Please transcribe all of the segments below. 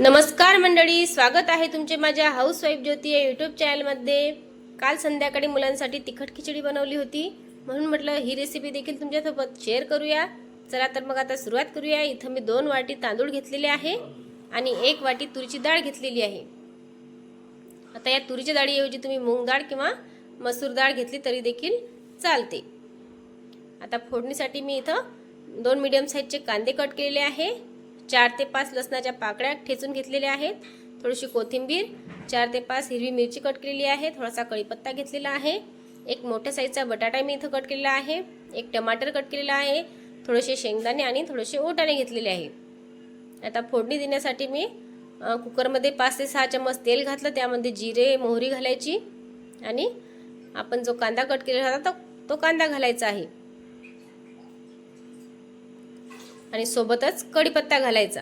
नमस्कार मंडळी स्वागत आहे तुमचे माझ्या हाऊस वाईफ ज्योती या युट्यूब चॅनलमध्ये काल संध्याकाळी मुलांसाठी तिखट खिचडी बनवली होती. म्हणून म्हटलं ही रेसिपी देखील तुमच्यासोबत शेअर करूया. चला तर मग आता सुरुवात करूया. इथं मी दोन वाटी तांदूळ घेतलेले आहे आणि एक वाटी तुरीची डाळ घेतलेली आहे. आता या तुरीच्या डाळीऐवजी तुम्ही मूग डाळ किंवा मसूर डाळ घेतली तरी देखील चालते. आता फोडणीसाठी मी इथं दोन मीडियम साईजचे कांदे कट केलेले आहे. चार ते पाच लसणाच्या पाकळ्या ठेचून घेतलेल्या आहेत. थोडीशी कोथिंबीर चार ते पाच हिरवी मिरची कट केलेली आहे. थोडासा कढीपत्ता घेतलेला आहे. एक मोठ्या साईजचा बटाटा मी इथं कट केलेला आहे. एक टमाटर कट केलेला आहे. थोडेसे शेंगदाणे आणि थोडेसे ओटाणे घेतलेले आहे. आता फोडणी देण्यासाठी मी कुकरमध्ये पाच ते सहा चम्मच तेल घातलं. त्यामध्ये जिरे मोहरी घालायची. आणि आपण जो कांदा कट केलेला होता तो तो कांदा घालायचा आहे. आणि सोबतच कढीपत्ता घालायचा.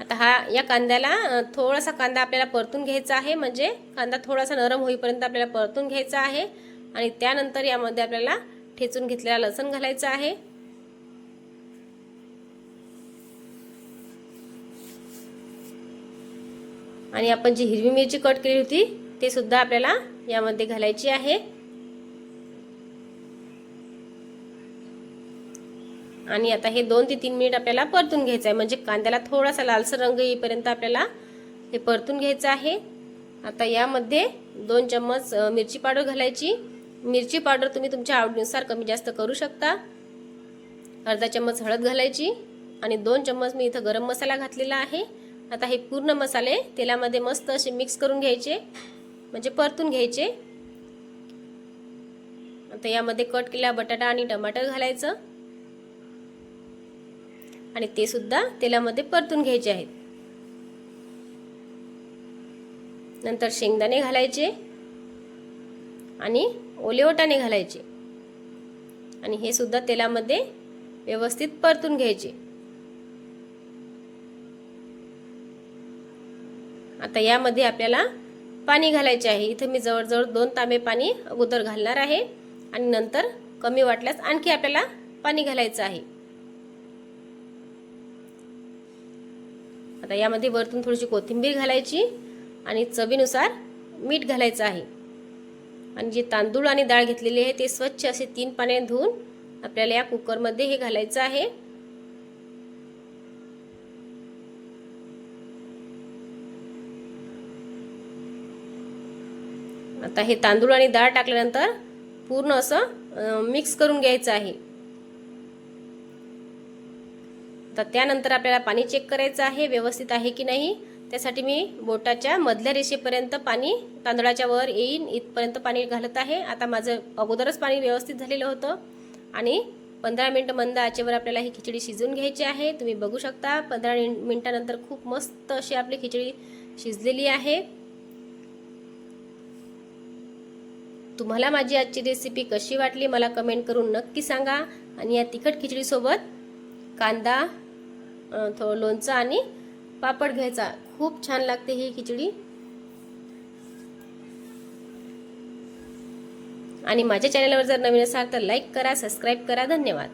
आता हा या कांद्याला थोडासा कांदा आपल्याला परतून घ्यायचा आहे. म्हणजे कांदा थोडासा नरम होईपर्यंत आपल्याला परतून घ्यायचा आहे. आणि त्यानंतर यामध्ये आपल्याला ठेचून घेतलेला लसण घालायचं आहे. आणि आपण जी हिरवी मिरची कट केली होती ते सुद्धा आपल्याला यामध्ये घालायची आहे. आणि आता हे दोन ते तीन मिनिट आपल्याला परतून घ्यायचं आहे. म्हणजे कांद्याला थोडासा लालसर रंग येईपर्यंत आपल्याला हे परतून घ्यायचं आहे. आता यामध्ये दोन चम्मच मिरची पावडर घालायची. मिरची पावडर तुम्ही तुमच्या आवडीनुसार कमी जास्त करू शकता. अर्धा चम्मच हळद घालायची आणि दोन चम्मच मी इथं गरम मसाला घातलेला आहे. आता हे पूर्ण मसाले तेलामध्ये मस्त असे मिक्स करून घ्यायचे म्हणजे परतून घ्यायचे. आता यामध्ये कट केलेला बटाटा आणि टमाटर घालायचं. आणि ते सुद्धा तेलामध्ये परतून घ्यायचे आहेत. नंतर शेंगदाणे घालायचे आणि ओले घालायचे. आणि हे सुद्धा तेलामध्ये व्यवस्थित परतून घ्यायचे. आता यामध्ये आपल्याला पाणी घालायचे आहे. इथं मी जवळजवळ दोन तांबे पाणी अगोदर घालणार आहे आणि नंतर कमी वाटल्यास आणखी आपल्याला पाणी घालायचं आहे. आता यामध्ये वरतून थोडीशी कोथिंबीर घालायची आणि चवीनुसार मीठ घालायचं आहे. आणि जे तांदूळ आणि डाळ घेतलेली आहे ते स्वच्छ असे तीन पाण्याने धुवून आपल्याला या कुकरमध्ये हे घालायचं आहे. आता हे तांदूळ आणि डाळ टाकल्यानंतर पूर्ण असं मिक्स करून घ्यायचं आहे. तर त्यानंतर आपल्याला पाणी चेक करायचं आहे व्यवस्थित आहे की नाही? त्यासाठी मी बोटाच्या मधल्या रेषेपर्यंत पाणी तांदळाच्या वर येईन इथपर्यंत पाणी घालत आहे. आता माझं अगोदरच पाणी व्यवस्थित झालेलं होतं. आणि पंधरा मिनटं मंद आचेवर आपल्याला ही खिचडी शिजून घ्यायची आहे. तुम्ही बघू शकता पंधरा मिनटानंतर खूप मस्त अशी आपली खिचडी शिजलेली आहे. तुम्हाला माझी आजची रेसिपी कशी वाटली मला कमेंट करून नक्की सांगा. आणि या तिखट खिचडीसोबत कांदा थोडं लोणचं आणि पापड घ्यायचा. खूप छान लागते ही खिचडी. आणि माझ्या चॅनलवर जर नवीन असाल तर लाईक करा सबस्क्राईब करा. धन्यवाद.